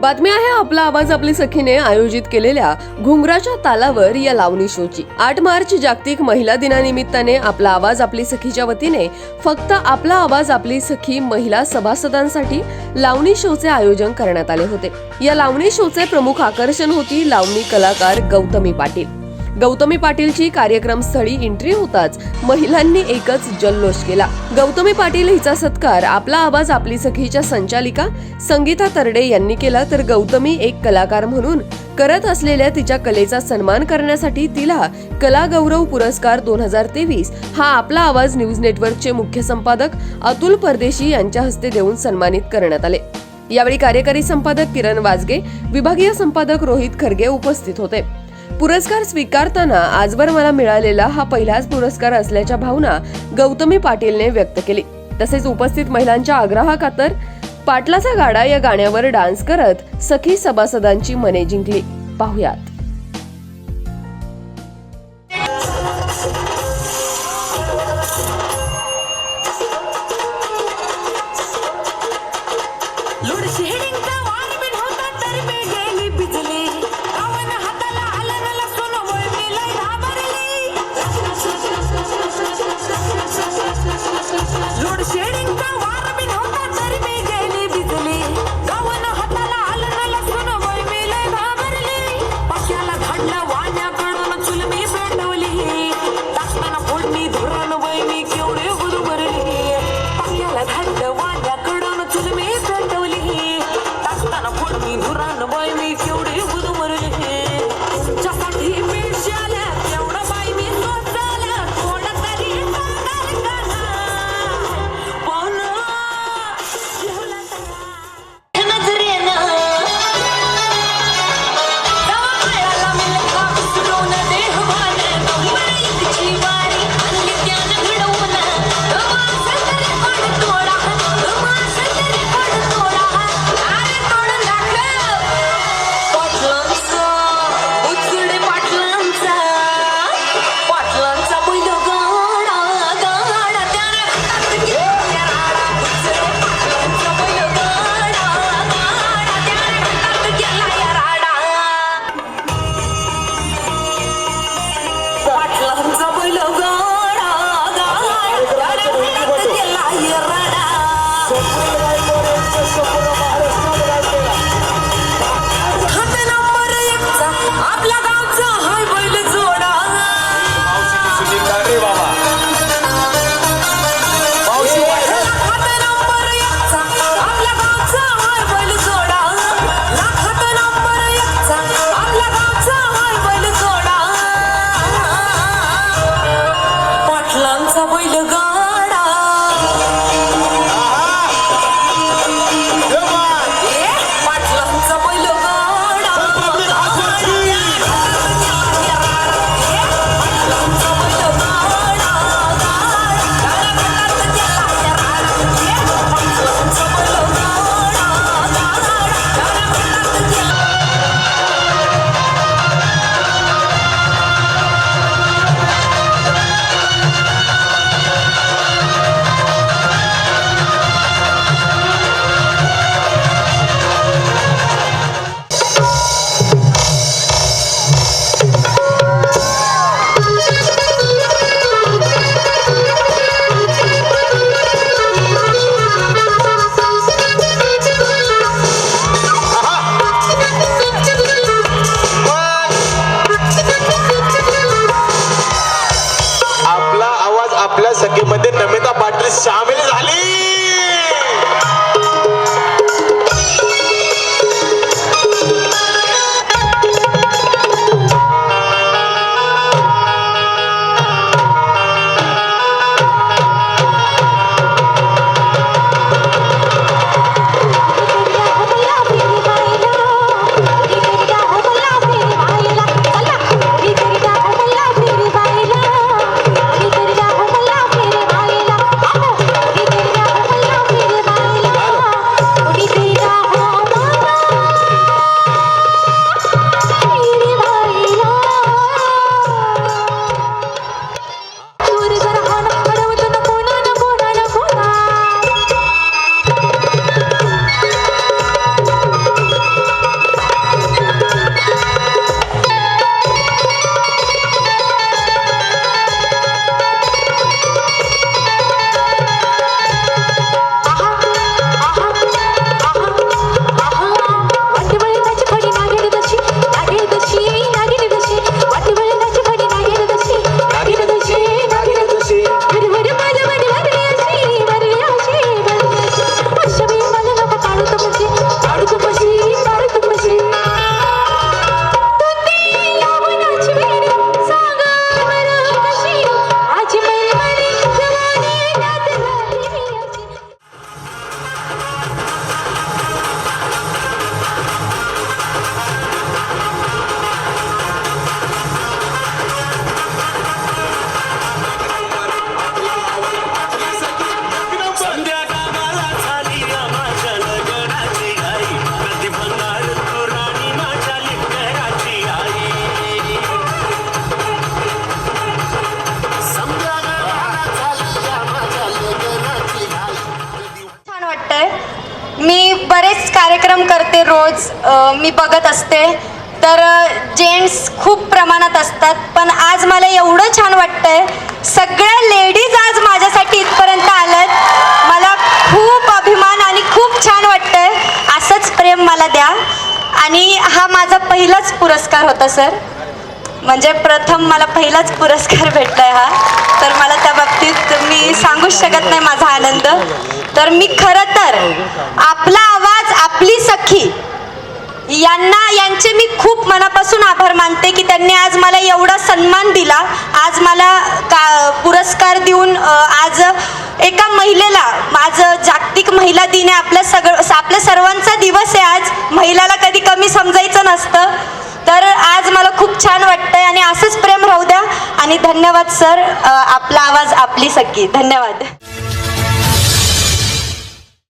बातमी आहे आपला आवाज आपली सखीने आयोजित केलेल्या घुंगराच्या तालावर या लावणी शोची. आठ मार्च जागतिक महिला दिनानिमित्ताने आपला आवाज आपली सखीच्या वतीने फक्त आपला आवाज आपली सखी महिला सभासदांसाठी लावणी शोचे आयोजन करण्यात आले होते. या लावणी शोचे प्रमुख आकर्षण होती लावणी कलाकार गौतमी पाटील. गौतमी पाटीलची कार्यक्रमस्थळी एंट्री होताच. महिलांनी एकच जल्लोष केला. गौतमी पाटील हिचा सत्कार आपला आवाज आपली सखीच्या संचालिका संगीता तरडे यांनी केला तर गौतमी एक कलाकार म्हणून. करत असलेल्या तिच्या कलेचा सन्मान करण्यासाठी तिला कला गौरव पुरस्कार दोन हजार तेवीस हा आपला आवाज न्यूज नेटवर्कचे मुख्य संपादक अतुल परदेशी यांच्या हस्ते देऊन सन्मानित करण्यात आले. यावेळी कार्यकारी संपादक किरण वाजगे विभागीय संपादक रोहित खरगे उपस्थित होते. पुरस्कार स्वीकारताना आजवर मला मिळालेला हा पहिलाच पुरस्कार असल्याच्या भावना गौतमी पाटीलने व्यक्त केली. तसेच उपस्थित महिलांच्या आग्रहाखातर पाटलाचा गाडा या गाण्यावर डान्स करत सखी सभासदांची मने जिंकली. पाहुयात. Run away me, you कार्यक्रम करते रोज मी बघत असते. तर जेंट्स खूप प्रमाणात असतात. पण आज मला एवढं छान वाटतंय सगळ्या लेडीज आज माझ्यासाठी इथपर्यंत आल्यात. मला खूप अभिमान आणि खूप छान वाटतंय. असंच प्रेम मला द्या. आणि हा माझा पहिलाच पुरस्कार होता सर. म्हणजे प्रथम मला पहिलाच पुरस्कार भेटलाय हा. तर मला त्या बाबतीत मी सांगूच शकत नाही माझा आनंद. तर मी खरं तर आपला आवाज आपली सखी यांना यांचे मी खूप मनापासून आभार मानते की त्यांनी आज मला एवढा सन्मान दिला. आज मला का पुरस्कार देऊन आज एका महिलेला आज जागतिक महिला दिन आहे आपल्या सगळं आपल्या सर्वांचा दिवस आहे आज. महिलाला कधी कमी समजायचं नसतं. तर आज मला खूप छान वाटतंय आणि असंच प्रेम राहू द्या. आणि धन्यवाद सर. आपला आवाज आपली सगळी धन्यवाद.